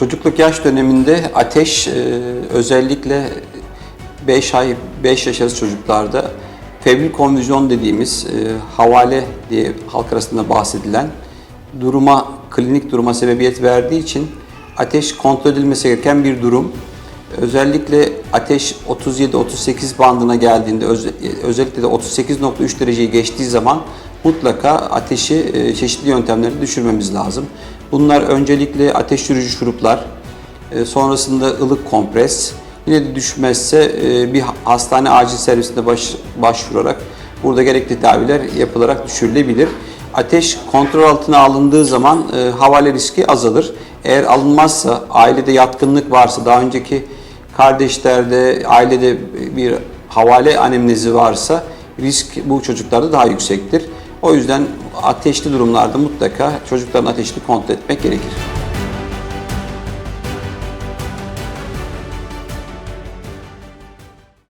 Çocukluk yaş döneminde ateş e, özellikle 5 ay 5 yaş arası çocuklarda febril konvüzyon dediğimiz e, havale diye halk arasında bahsedilen duruma klinik duruma sebebiyet verdiği için ateş kontrol edilmesi gereken bir durum. Özellikle ateş 37-38 bandına geldiğinde öz- özellikle de 38.3 dereceyi geçtiği zaman mutlaka ateşi e, çeşitli yöntemlerle düşürmemiz lazım. Bunlar öncelikle ateş düşürücü şuruplar, e, sonrasında ılık kompres, yine de düşmezse e, bir hastane acil servisine baş, başvurarak burada gerekli tedaviler yapılarak düşürülebilir. Ateş kontrol altına alındığı zaman havale riski azalır. Eğer alınmazsa, ailede yatkınlık varsa, daha önceki kardeşlerde, ailede bir havale anemnezi varsa risk bu çocuklarda daha yüksektir. O yüzden ateşli durumlarda mutlaka çocukların ateşini kontrol etmek gerekir.